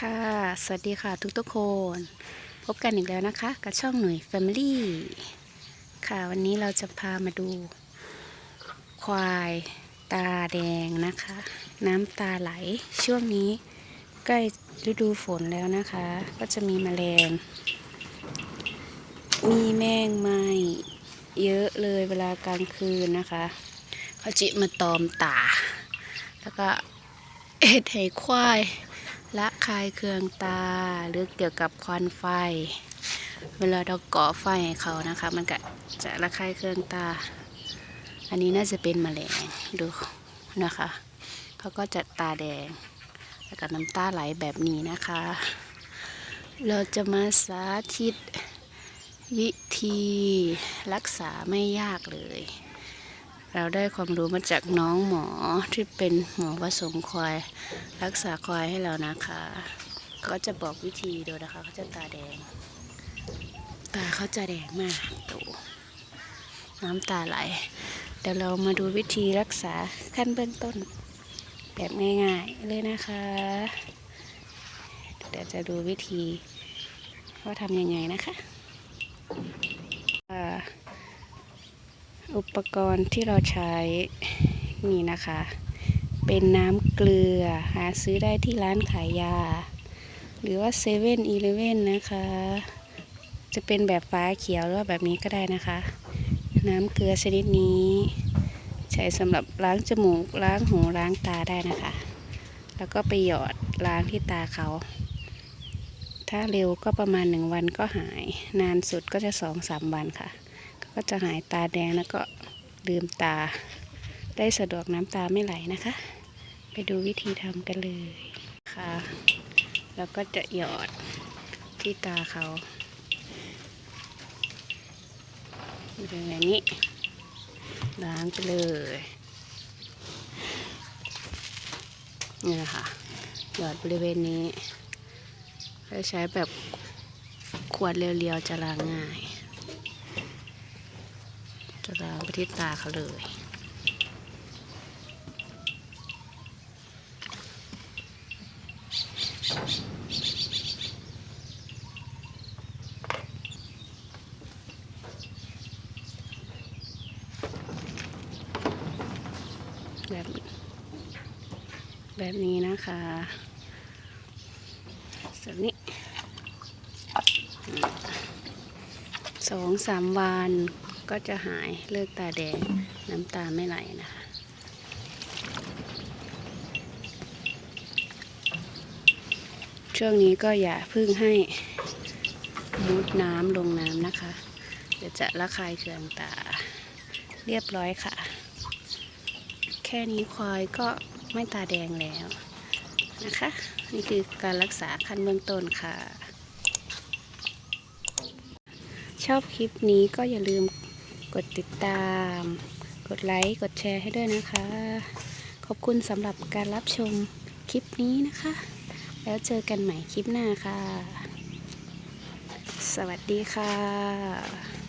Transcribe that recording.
ค่ะ สวัสดีค่ะทุกทุกคน พบกันอีกแล้วนะคะ กับช่องหน่วย Family ค่ะ วันนี้เราจะพามาดู ควายตาแดงนะคะ น้ำตาไหลช่วงนี้ ใกล้ฤดูฝนแล้วนะคะ ก็จะมีแมลง มีแมงไม้เยอะเลยเวลากลางคืนนะคะ เขาจิมาตอมตา แล้วก็เอ็ดให้ควาย ละคายเคืองตาหรือเกี่ยวกับควันไฟ เวลาเราก่อไฟให้เขานะคะ มันก็จะระคายเคืองตา อันนี้น่าจะเป็นแมลงดูนะคะเขาก็จะตาแดงแล้วก็น้ำตาไหลแบบนี้นะคะ เราจะมาสาธิตวิธีรักษาไม่ยากเลย เราได้ความรู้มาจากน้องหมอที่เป็นหมอผสมควาย รักษาควายให้เรานะคะ ก็จะบอกวิธีดูนะคะเขาจะตาแดง ตาเขาจะแดงมากดูน้ำตาไหลเดี๋ยวเรามาดูวิธีรักษาขั้นเบื้องต้น แบบง่ายๆเลยนะคะ เดี๋ยวจะดูวิธีว่าทำยังไงนะคะอ่า อุปกรณ์ที่เราใช้นี่นะคะ เป็นน้ำเกลือหาซื้อได้ที่ร้านขายยา หรือว่าเซเว่นอีเลเว่นนะคะ จะเป็นแบบฟ้าเขียวหรือว่าแบบนี้ก็ได้นะคะ น้ำเกลือชนิดนี้ ใช้สำหรับล้างจมูกล้างหูล้างตาได้นะคะ แล้วก็ไปหยอดล้างที่ตาเขา ถ้าเร็วก็ประมาณหนึ่งวันก็หาย นานสุดก็จะสองสามวันค่ะ ก็จะหายตาแดงแล้วก็ลืมตา ได้สะดวกน้ำตาไม่ไหลนะคะ ไปดูวิธีทำกันเลยค่ะ แล้วก็จะหยอดที่ตาเขาบริเวณนี้ล้างไปเลยนี่นะคะหยอดบริเวณนี้ถ้าใช้แบบขวดเรียวๆจะล้างง่าย จะล้างไปที่ตาเขาเลยแบบแบบนี้นะคะส่วนนี้สองสามวัน ก็จะหายเลิกตาแดงน้ำตาไม่ไหลนะคะช่วงนี้ก็อย่าพึ่งให้มุดน้ำลงน้ำนะคะ เดี๋ยวจะระคายเคืองตาเรียบร้อยค่ะ แค่นี้ควายก็ไม่ตาแดงแล้วนะคะ นี่คือการรักษาขั้นเบื้องต้นค่ะ ชอบคลิปนี้ก็อย่าลืม กดติดตาม กดไลค์กดแชร์ให้ด้วยนะคะ ขอบคุณสำหรับการรับชมคลิปนี้นะคะ แล้วเจอกันใหม่คลิปหน้าค่ะ สวัสดีค่ะ